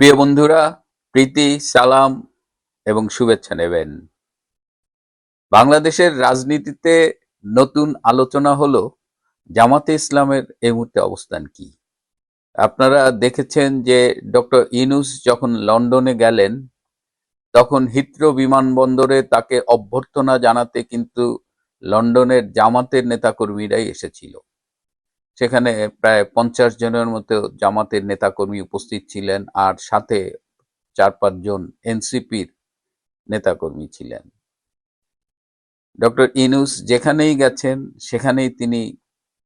প্রিয় বন্ধুরা, প্রীতি, সালাম এবং শুভেচ্ছা নেবেন। বাংলাদেশের রাজনীতিতে নতুন আলোচনা হলো, জামাতে ইসলামের এই মুহূর্তে অবস্থান কি? আপনারা দেখেছেন যে ডক্টর ইনুস যখন লন্ডনে গেলেন, তখন হিথ্রো বিমানবন্দরে তাকে অভ্যর্থনা জানাতে কিন্তু লন্ডনের জামাতের নেতাকর্মীরাই এসেছিল। সেখানে প্রায় পঞ্চাশ জনের মতো জামাতের নেতাকর্মী উপস্থিত ছিলেন আর সাথে চার পাঁচজন এনসিপির নেতাকর্মী ছিলেন। ডক্টর ইনুস যেখানেই গেছেন, সেখানেই তিনি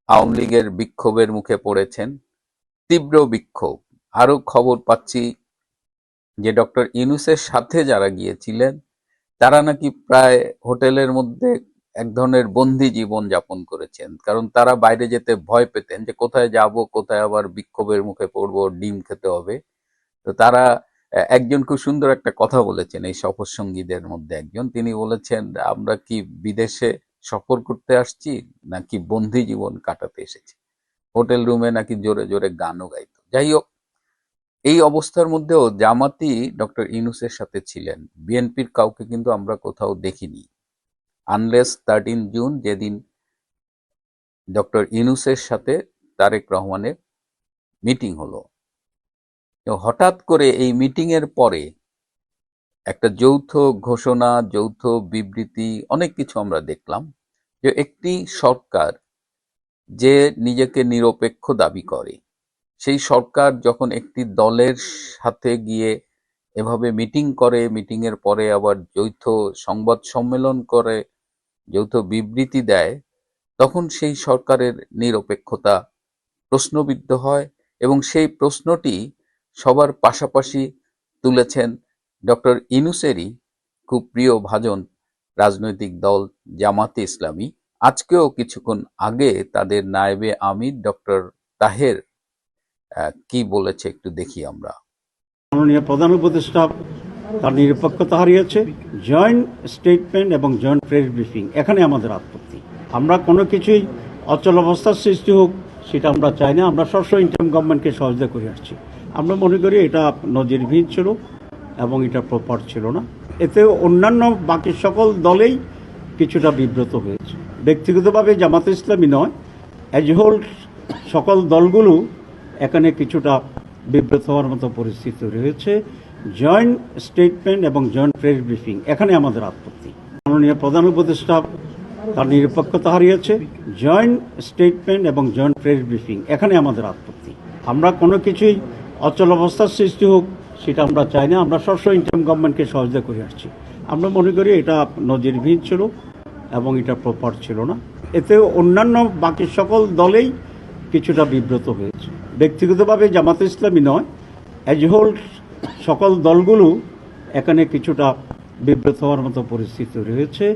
আওয়ামী লীগের বিক্ষোভের মুখে পড়েছেন। তীব্র বিক্ষোভ। আরও খবর পাচ্ছি যে ডক্টর ইনুসের সাথে যারা গিয়েছিলেন, তারা নাকি প্রায় হোটেলের মধ্যে এক ধরনের বন্দি জীবন যাপন করেছেন। কারণ তারা বাইরে যেতে ভয় পেতেন যে কোথায় যাব, কোথায় আবার বিক্ষোভের মুখে পড়ব, ডিম খেতে হবে। তো তারা একজন খুব সুন্দর একটা কথা বলেছেন এই সফর সঙ্গীদের মধ্যে একজন। তিনি বলেছেন, আমরা কি বিদেশে সফর করতে আসছি, নাকি বন্দি জীবন কাটাতে এসেছি? হোটেল রুমে নাকি জোরে জোরে গানও গাইতো? যাই হোক, এই অবস্থার মধ্যেও জামাতি ডক্টর ইনুসের সাথে ছিলেন। বিএনপির কাউকে কিন্তু আমরা কোথাও দেখিনি। আনলেস থার্টিন জুন যেদিন ডক্টর ইনুসের সাথে তারেক রহমানের মিটিং হলো। হঠাৎ করে এই মিটিং এর পরে একটা যৌথ ঘোষণা, যৌথ বিবৃতি, অনেক কিছু আমরা দেখলাম যে একটি সরকার যে নিজেকে নিরপেক্ষ দাবি করে, সেই সরকার যখন একটি দলের সাথে গিয়ে এভাবে মিটিং করে মিটিং এর পরে আবার যৌথ সংবাদ সম্মেলন করে যৌথ বিবৃতি দেয়, তখন সেই সরকারের নিরপেক্ষতা প্রশ্নবিদ্ধ হয় এবং সেই প্রশ্নটি সবার পাশাপাশি তুলেছেন ডক্টর ইনুসেরি খুব প্রিয় ভাজন রাজনৈতিক দল জামাতে ইসলামী। আজকেও কিছুক্ষণ আগে তাদের নায়েবে আমির ডক্টর তাহের কি বলেছে একটু দেখি আমরা। মাননীয় প্রধান উপদেষ্টা তার নিরপেক্ষতা হারিয়েছে জয়েন্ট স্টেটমেন্ট এবং জয়েন্ট প্রেস ব্রিফিং এখানে আমাদের আপত্তি। আমরা কোনো কিছুই অচল অবস্থার সৃষ্টি হোক, সেটা আমরা চাই না। আমরা সবসময় ইন্টার্ম গভর্নমেন্টকে সহযোগিতা করে আসছি। আমরা মনে করি এটা নজিরবিহীন ছিল এবং এটা প্রপার ছিল না। এতে অন্যান্য বাকি সকল দলেই কিছুটা বিব্রত হয়েছে। ব্যক্তিগতভাবে জামাতে ইসলামী নয় অ্যাজ হোল সকল দলগুলো এখানে কিছুটা বিব্রত হওয়ার মতো পরিস্থিতি রয়েছে জয়েন্ট স্টেটমেন্ট এবং জয়েন্ট প্রেস ব্রিফিং এখানে আমাদের আপত্তি। মাননীয় প্রধান উপদেষ্টা তার নিরপেক্ষতা হারিয়েছে। জয়েন্ট স্টেটমেন্ট এবং জয়েন্ট প্রেস ব্রিফিং এখানে আমাদের আপত্তি। আমরা কোনো কিছুই অচল অবস্থার সৃষ্টি হোক, সেটা আমরা চাই না। আমরা সবসময় ইন্টার্ম গভর্নমেন্টকে সহযোগিতা করে আসছি। আমরা মনে করি এটা নজিরবিহীন ছিল এবং এটা প্রপার ছিল না। এতে অন্যান্য বাকি সকল দলেই কিছুটা বিব্রত হয়েছে। ব্যক্তিগতভাবে জামাতে ইসলামী নয় অ্যাজ হোল সকল দলগুলো এখানে কিছুটা বিব্রত হওয়ার মতো পরিস্থিতি রয়েছে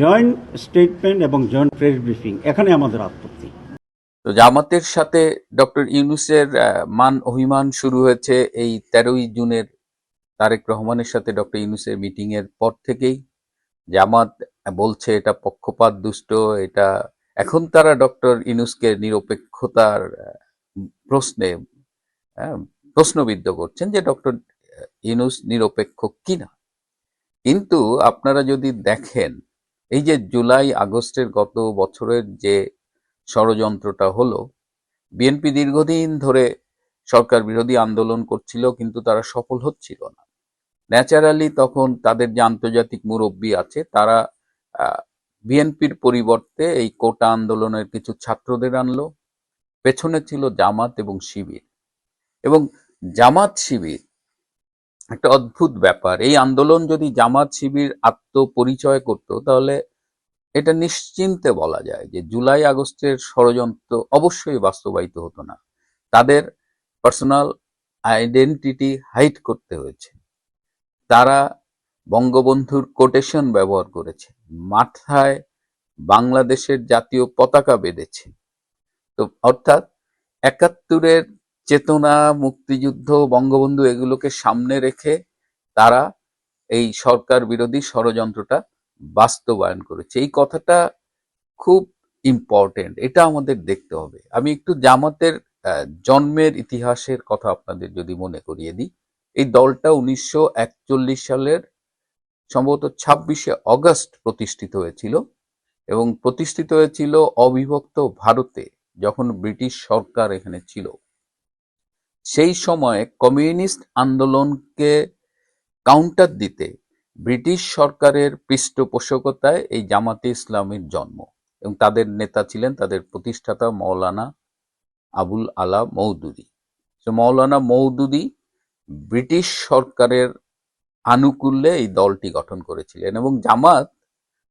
জয়েন্ট স্টেটমেন্ট এবং জয়েন্ট প্রেস ব্রিফিং, এখানে আমাদের আপত্তি। তো জামাতের সাথে ডক্টর ইউনুসের মান অভিমান শুরু হয়েছে এই তেরোই জুনের তারেক রহমানের সাথে ডক্টর ইউনুসের মিটিং এর পর থেকেই। জামাত বলছে, এটা পক্ষপাত, দুষ্ট, এটা এখন তারা ডক্টর ইউনুসকে নিরপেক্ষতার প্রশ্নে প্রশ্নবিদ্ধ করছেন যে ডক্টর ইউনুস নিরপেক্ষ কিনা। কিন্তু আপনারা যদি দেখেন, এই যে জুলাই আগস্টের গত বছরের যে ষড়যন্ত্রটা হলো, বিএনপি দীর্ঘদিন ধরে সরকার বিরোধী আন্দোলন করছিল, কিন্তু তারা সফল হচ্ছিল না। ন্যাচারালি তখন তাদের যে আন্তর্জাতিক মুরব্বী আছে, তারা বিএনপির পরিবর্তে এই কোটা আন্দোলনের কিছু ছাত্রদের আনলো। পেছনে ছিল জামাত এবং শিবির। এবং জামাত শিবির। একটা অদ্ভুত ব্যাপার। এই আন্দোলন যদি জামাত শিবির আত্মপরিচয় করত, তাহলে এটা নিশ্চিন্তে বলা যায় যে জুলাই আগস্টের ষড়যন্ত্র অবশ্যই বাস্তবায়িত হতো না। তাদের পার্সোনাল আইডেন্টিটি হাইট করতে হয়েছে। তারা বঙ্গবন্ধুর কোটেশন ব্যবহার করেছে। মাথায় বাংলাদেশের জাতীয় পতাকা বেঁধেছে। তো অর্থাৎ একাত্তরের চেতনা, মুক্তিযুদ্ধ, বঙ্গবন্ধু এগুলোকে সামনে রেখে তারা এই সরকার বিরোধী ষড়যন্ত্রটা বাস্তবায়ন করেছে। এই কথাটা খুব ইম্পর্টেন্ট এটা আমাদের দেখতে হবে। আমি একটু জামাতের জন্মের ইতিহাসের কথা আপনাদের যদি মনে করিয়ে দিই, এই দলটা উনিশশো একচল্লিশ সালের সম্ভবত ছাব্বিশে অগস্ট প্রতিষ্ঠিত হয়েছিল এবং প্রতিষ্ঠিত হয়েছিল অবিভক্ত ভারতে, যখন ব্রিটিশ সরকার এখানে ছিল। সেই সময়ে কমিউনিস্ট আন্দোলনকে কাউন্টার দিতে ব্রিটিশ সরকারের পৃষ্ঠপোষকতায় এই জামাতে ইসলামের জন্ম এবং তাদের নেতা ছিলেন তাদের প্রতিষ্ঠাতা মৌলানা আবুল আলা মৌদুদি। মৌলানা মৌদুদি ব্রিটিশ সরকারের আনুকূল্যে এই দলটি গঠন করেছিলেন এবং জামাত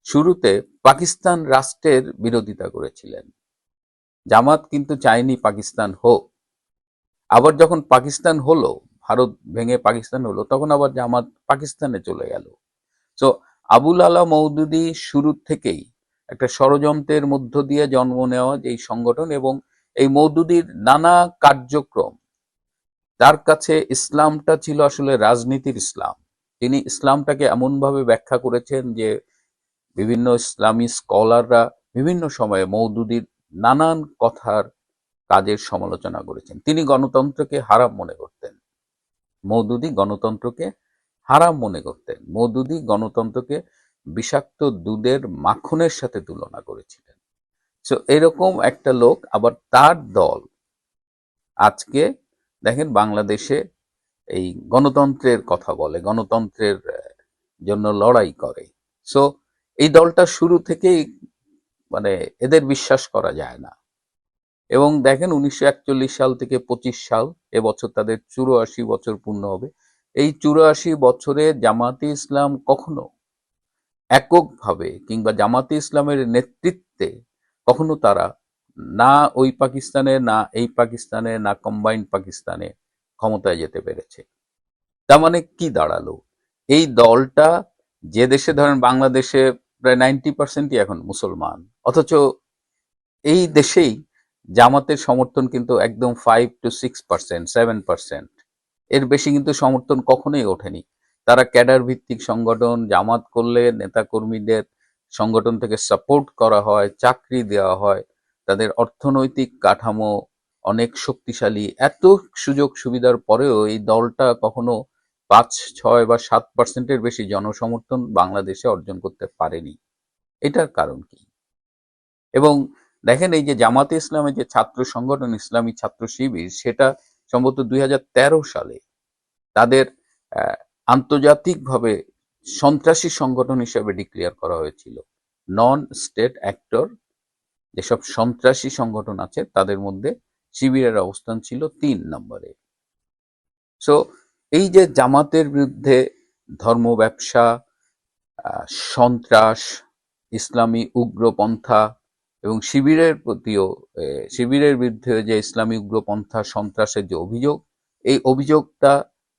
শুরুতে পাকিস্তান রাষ্ট্রের বিরোধিতা করেছিলেন। জামাত কিন্তু চায়নি পাকিস্তান হোক। আবার যখন পাকিস্তান হলো, ভারত ভেঙে পাকিস্তান হলো, তখন আবার জামাত পাকিস্তানে চলে গেল। তো আবুল আলা মৌদুদি শুরু থেকেই একটা ষড়যন্ত্রের মধ্য দিয়ে জন্ম নেওয়া এই সংগঠন এবং এই মৌদুদির নানা কার্যক্রম, তার কাছে ইসলামটা ছিল আসলে রাজনীতির ইসলাম। তিনি ইসলামটাকে এমনভাবে ব্যাখ্যা করেছেন যে, বিভিন্ন ইসলামী স্কলাররা বিভিন্ন সময়ে মৌদুদির নানান কথার কাজের সমালোচনা করেছেন। তিনি গণতন্ত্রকে হারাম মনে করতেন। মৌদুদি গণতন্ত্রকে হারাম মনে করতেন। মৌদুদি গণতন্ত্রকে বিষাক্ত দুধের মাখনের সাথে তুলনা করেছিলেন। তো এরকম একটা লোক আবার তার দল আজকে দেখেন বাংলাদেশে এই গণতন্ত্রের কথা বলে, গণতন্ত্রের জন্য লড়াই করে। সো এই দলটা শুরু থেকেই মানে এদের বিশ্বাস করা যায় না। এবং দেখেন উনিশশো একচল্লিশ সাল থেকে পঁচিশ সাল এবছর তাদের চুরাশি বছর পূর্ণ হবে। এই চুরাশি বছরে জামাতে ইসলাম কখনো এককভাবে কিংবা জামাতে ইসলামের নেতৃত্বে কখনো তারা না ওই পাকিস্তানে, না এই পাকিস্তানে, না কম্বাইন্ড পাকিস্তানে ক্ষমতায় যেতে পেরেছে। তার মানে কি দাঁড়াল? এই দলটা যে দেশে ধরেন বাংলাদেশে প্রায় নাইনটি পার্সেন্টই এখন মুসলমান, অথচ এই দেশেই জামাতের সমর্থন কিন্তু একদম five to six percent seven percent এর বেশি কিন্তু সমর্থন কখনোই ওঠেনি। তারা ক্যাডার ভিত্তিক সংগঠন, জামাত করলে নেতাকর্মীদের সংগঠন থেকে সাপোর্ট করা হয়, চাকরি দেওয়া হয়। তাদের অর্থনৈতিক কাঠামো অনেক শক্তিশালী। এত সুযোগ সুবিধার পরেও এই দলটা কখনো পাঁচ, ছয় বা সাত পার্সেন্টের বেশি জনসমর্থন বাংলাদেশে অর্জন করতে পারেনি। এটার কারণ কি? এবং দেখেন এই যে জামাতে ইসলামের যে ছাত্র সংগঠন, ইসলামী ছাত্র শিবির, সেটা সম্ভবত দুই হাজার তেরো সালে তাদের আন্তর্জাতিকভাবে সন্ত্রাসী সংগঠন হিসেবে ডিক্লেয়ার করা হয়েছিল। নন স্টেট অ্যাক্টর যেসব সন্ত্রাসী সংগঠন আছে, তাদের মধ্যে শিবিরের অবস্থান ছিল তিন নম্বরে। সো এই যে জামাতের বিরুদ্ধে ধর্ম ব্যবসা সন্ত্রাস, ইসলামী উগ্রপন্থা এবং শিবিরের প্রতিও শিবিরের বিরুদ্ধে যে ইসলামী উগ্রপন্থা সন্ত্রাসের যে অভিযোগ, এই অভিযোগটা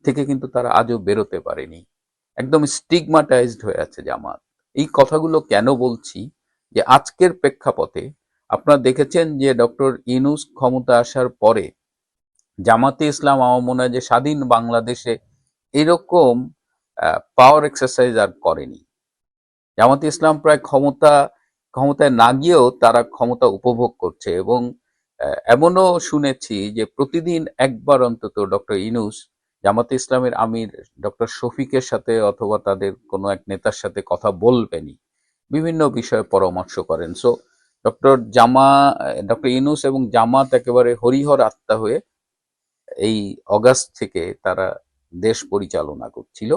থেকে কিন্তু তারা আজও বেরোতে পারেনি। একদম স্টিগমাটাইজড হয়ে আছে জামাত। এই কথাগুলো কেন বলছি? যে আজকের প্রেক্ষাপটে আপনারা দেখেছেন যে ডক্টর ইনুস ক্ষমতা আসার পরে জামাতে ইসলাম আমার মনে হয় যে স্বাধীন বাংলাদেশে এরকম পাওয়ার এক্সারসাইজ আর করেনি। জামাতে ইসলাম প্রায় ক্ষমতা ক্ষমতায় না গিয়েও তারা ক্ষমতা উপভোগ করছে এবং এমনও শুনেছি যে প্রতিদিন একবার অন্তত ডক্টর ইনুস, জামাতে ইসলামের আমির ডক্টর শফিকের সাথে অথবা তাদের কোনো এক নেতার সাথে কথা বলবেনই। বিভিন্ন বিষয়ে পরামর্শ করেন। সো ডক্টর জামা, ডক্টর ইনুস এবং জামাত একেবারে হরিহর আত্মা হয়ে এই অগাস্ট থেকে তারা দেশ পরিচালনা করছিল।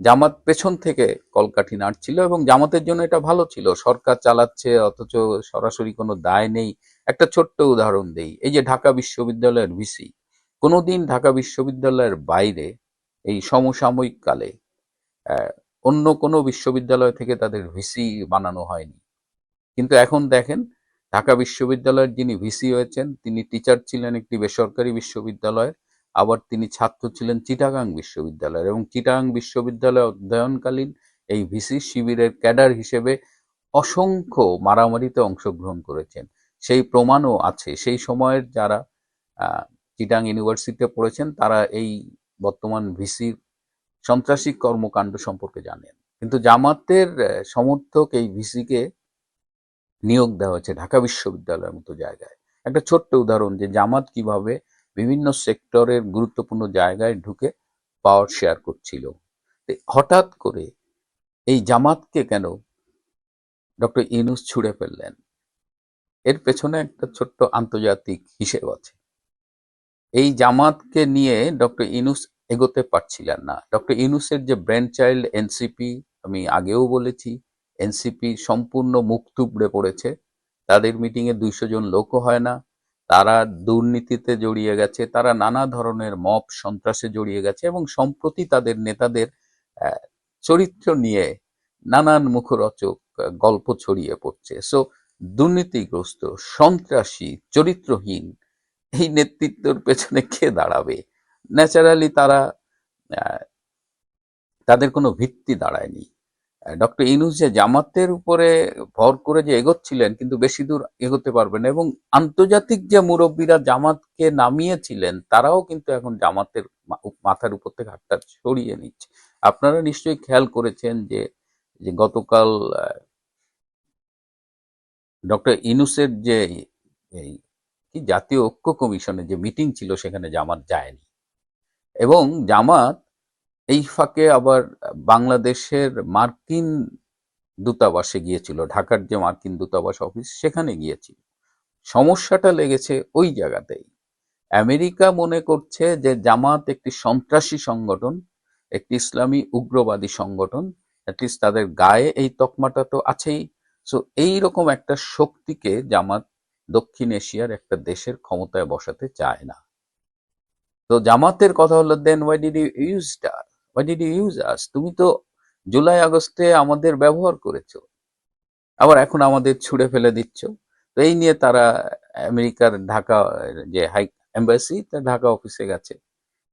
জামাত পেছন থেকে কলকাঠি নাড়ছিল এবং জামাতের জন্য এটা ভালো ছিল। সরকার চালাচ্ছে, অথচ সরাসরি কোনো দায় নেই। একটা ছোট্ট উদাহরণ দেই। এই যে ঢাকা বিশ্ববিদ্যালয়ের ভিসি, কোনোদিন ঢাকা বিশ্ববিদ্যালয়ের বাইরে এই সমসাময়িক কালে অন্য কোনো বিশ্ববিদ্যালয় থেকে তাদের ভিসি বানানো হয়নি। কিন্তু এখন দেখেন, ঢাকা বিশ্ববিদ্যালয়ের যিনি ভিসি হয়েছেন, তিনি টিচার ছিলেন একটি বেসরকারি বিশ্ববিদ্যালয়ের। আবার তিনি ছাত্র ছিলেন চিটাগাং বিশ্ববিদ্যালয়ের এবং চিটাগাং বিশ্ববিদ্যালয়ে অধ্যয়নকালীন এই ভিসি শিবিরের ক্যাডার হিসেবে অসংখ্য মারামারিতে অংশগ্রহণ করেছেন। সেই প্রমাণও আছে। সেই সময়ের যারা চিটাং ইউনিভার্সিটিতে পড়েছেন, তারা এই বর্তমান ভিসির সন্ত্রাসী কর্মকাণ্ড সম্পর্কে জানেন। কিন্তু জামাতের সমর্থক এই ভিসিকে নিয়োগ দেওয়া হয়েছে ঢাকা বিশ্ববিদ্যালয়ের মতো জায়গায়। একটা ছোট্ট উদাহরণ যে জামাত কীভাবে বিভিন্ন সেক্টরের গুরুত্বপূর্ণ জায়গায় ঢুকে পাওয়ার শেয়ার করছিল। হঠাৎ করে এই জামাতকে কেন ডক্টর ইনুস ছুড়ে ফেললেন? এর পেছনে একটা ছোট্ট আন্তর্জাতিক হিসেব আছে। এই জামাতকে নিয়ে ডক্টর ইনুস এগোতে পারছিলেন না। ডক্টর ইনুসের যে ব্র্যান্ড চাইল্ড এনসিপি আমি আগেও বলেছি এনসিপি সম্পূর্ণ মুখ তুবড়ে পড়েছে। তাদের মিটিংয়ে দুইশো জন লোকও হয় না। তারা দুর্নীতিতে জড়িয়ে গেছে, তারা নানা ধরনের মপ সন্ত্রাসে জড়িয়ে গেছে এবং সম্প্রতি তাদের নেতাদের চরিত্র নিয়ে নানান মুখরচক গল্প ছড়িয়ে পড়ছে। সো দুর্নীতিগ্রস্ত, সন্ত্রাসী, চরিত্রহীন এই নেতৃত্বের পেছনে কে দাঁড়াবে? ন্যাচারালি তারা তাদের কোনো ভিত্তি দাঁড়ায়নি। ডক্টর ইনুস যে জামাতের উপরে ভর করে যে এগোচ্ছিলেন, কিন্তু বেশি দূর এগোতে পারবেন এবং আন্তর্জাতিক যে মুরব্বীরা জামাতকে নামিয়েছিলেন, তারাও কিন্তু এখন জামাতের মাথার উপর থেকে হাতটা সরিয়ে নিচ্ছে। আপনারা নিশ্চয়ই খেয়াল করেছেন যে যে গতকাল ডক্টর ইনুসের যে এই কি জাতীয় ঐক্য কমিশনের যে মিটিং ছিল, সেখানে জামাত যায়নি। এবং জামাত এই ফাঁকে আবার বাংলাদেশের মার্কিন দূতাবাসে গিয়েছিল, ঢাকার যে মার্কিন দূতাবাস অফিস সেখানে গিয়েছিল। সমস্যাটা লেগেছে ওই জায়গাতেই। আমেরিকা মনে করছে যে জামাত একটি সন্ত্রাসী সংগঠন, একটি ইসলামী উগ্রবাদী সংগঠন অ্যাটলিস্ট তাদের গায়ে এই তকমাটা তো আছেই। সো এই রকম একটা শক্তিকে জামাত দক্ষিণ এশিয়ার একটা দেশের ক্ষমতায় বসাতে চায় না। তো জামাতের কথা হলো then why did you use der why did you use us তুমি তো জুলাই আগস্টে আমাদের ব্যবহার করেছ। আবার এখন আমাদের ছুড়ে ফেলে দিচ্ছ। তো এই নিয়ে তারা আমেরিকার ঢাকা, যে হাই এম্বাসি তার ঢাকা অফিসে গেছে।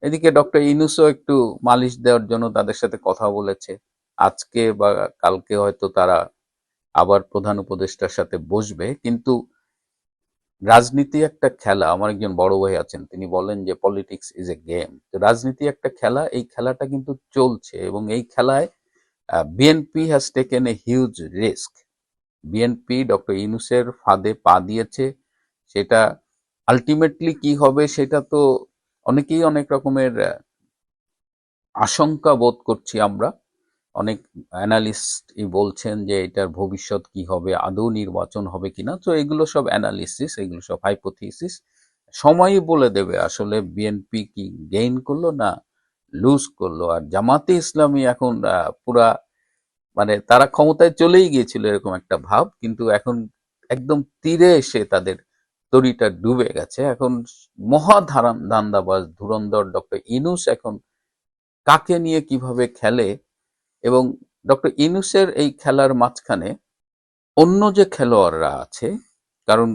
এদিকে ডক্টর ইনুসও একটু মালিশ দেওয়ার জন্য তাদের সাথে কথা বলেছে। আজকে বা কালকে হয়তো তারা আবার প্রধান উপদেষ্টার সাথে বসবে। কিন্তু রাজনীতি একটা খেলা, আমার একজন বড় ভাই আছেন, তিনি বলেন যে পলিটিক্স ইজ এ গেম রাজনীতি একটা খেলা, এই খেলাটা কিন্তু চলছে এবং এই খেলায় BNP has taken a huge risk BNP doctor ইউনুসের ফাঁদে পা দিয়েছে, সেটা আলটিমেটলি কি হবে সেটা তো অনেকেই অনেক রকমের আশঙ্কা বোধ করছি আমরা। অনেক অ্যানালিস্ট বলছেন যে এটার ভবিষ্যৎ কি হবে, আদৌ নির্বাচন হবে কিনা তো এগুলো সব অ্যানালিসিস এগুলো সব হাইপোথিসিস সময়ই বলে দেবে আসলে বিএনপি কি গেইন করল না লুজ করল। আর জামাতে ইসলামী এখন পুরা মানে তারা ক্ষমতায় চলেই গিয়েছিল এরকম একটা ভাব, কিন্তু এখন একদম তীরে এসে তাদের তরিটা ডুবে গেছে। এখন মহা ধারান ধুরন্ধর ডক্টর ইনুস এখন কাকে নিয়ে কীভাবে খেলে এবং ডক্টর ইনুসের এই খেলার মাঝখানে অন্য যে খেলোয়াড়রা আছে, কারণ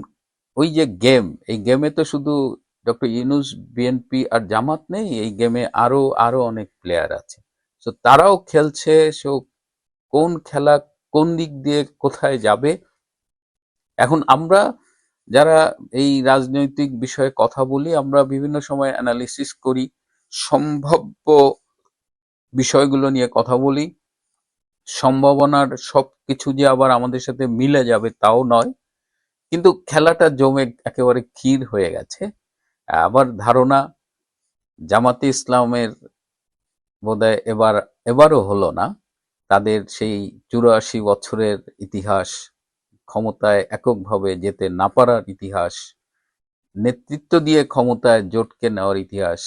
ওই যে গেম, এই গেমে তো শুধু ডক্টর ইউনুস, বিএনপি আর জামাত নেই, এই গেমে আরও আরও অনেক প্লেয়ার আছে। তো তারাও খেলছে সো কোন খেলা কোন দিক দিয়ে কোথায় যাবে? এখন আমরা যারা এই রাজনৈতিক বিষয়ে কথা বলি, আমরা বিভিন্ন সময় অ্যানালিসিস করি, সম্ভাব্য বিষয়গুলো নিয়ে কথা বলি। সম্ভাবনার সব কিছু যে আবার আমাদের সাথে মিলে যাবে তাও নয়। কিন্তু খেলাটা জমে একেবারে ক্ষীর হয়ে গেছে। আবার ধারণা, জামাতে ইসলামের বোধহয় এবার, এবারও হলো না। তাদের সেই চুরাশি বছরের ইতিহাস, ক্ষমতায় এককভাবে যেতে না পারার ইতিহাস, নেতৃত্ব দিয়ে ক্ষমতায় জোটকে নেওয়ার ইতিহাস,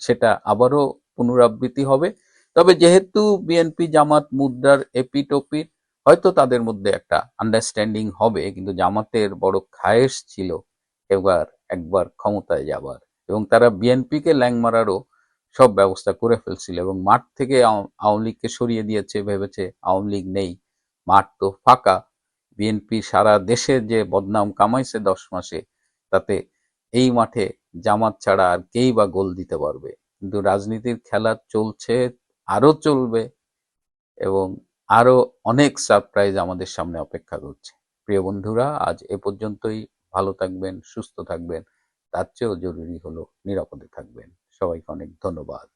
সেটা আবারও পুনরাবৃত্তি হবে। তবে যেহেতু বিএনপি জামাত মুদ্রার এপিটোপির হয়তো তাদের মধ্যে একটা আন্ডারস্ট্যান্ডিং হবে, কিন্তু জামাতের বড় খায়েশ ছিল এবার একবার ক্ষমতায় যাবার। এবং তারা বিএনপিকে ল্যাং মারারও সব ব্যবস্থা করে ফেলছিল এবং মাঠ থেকে আও- আওয়ামী লীগকে সরিয়ে দিয়েছে, ভেবেছে আওয়ামী লীগ নেই, মাঠ তো ফাঁকা। বিএনপি সারা দেশে যে বদনাম কামাইছে দশ মাসে, তাতে এই মাঠে জামাত ছাড়া আর কেই বা গোল দিতে পারবে? কিন্তু রাজনীতির খেলা চলছে আরও চলবে এবং আরও অনেক সারপ্রাইজ আমাদের সামনে অপেক্ষা করছে। প্রিয় বন্ধুরা, আজ এ পর্যন্তই। ভালো থাকবেন, সুস্থ থাকবেন। তার চেয়েও জরুরি হলো নিরাপদে থাকবেন। সবাইকে অনেক ধন্যবাদ।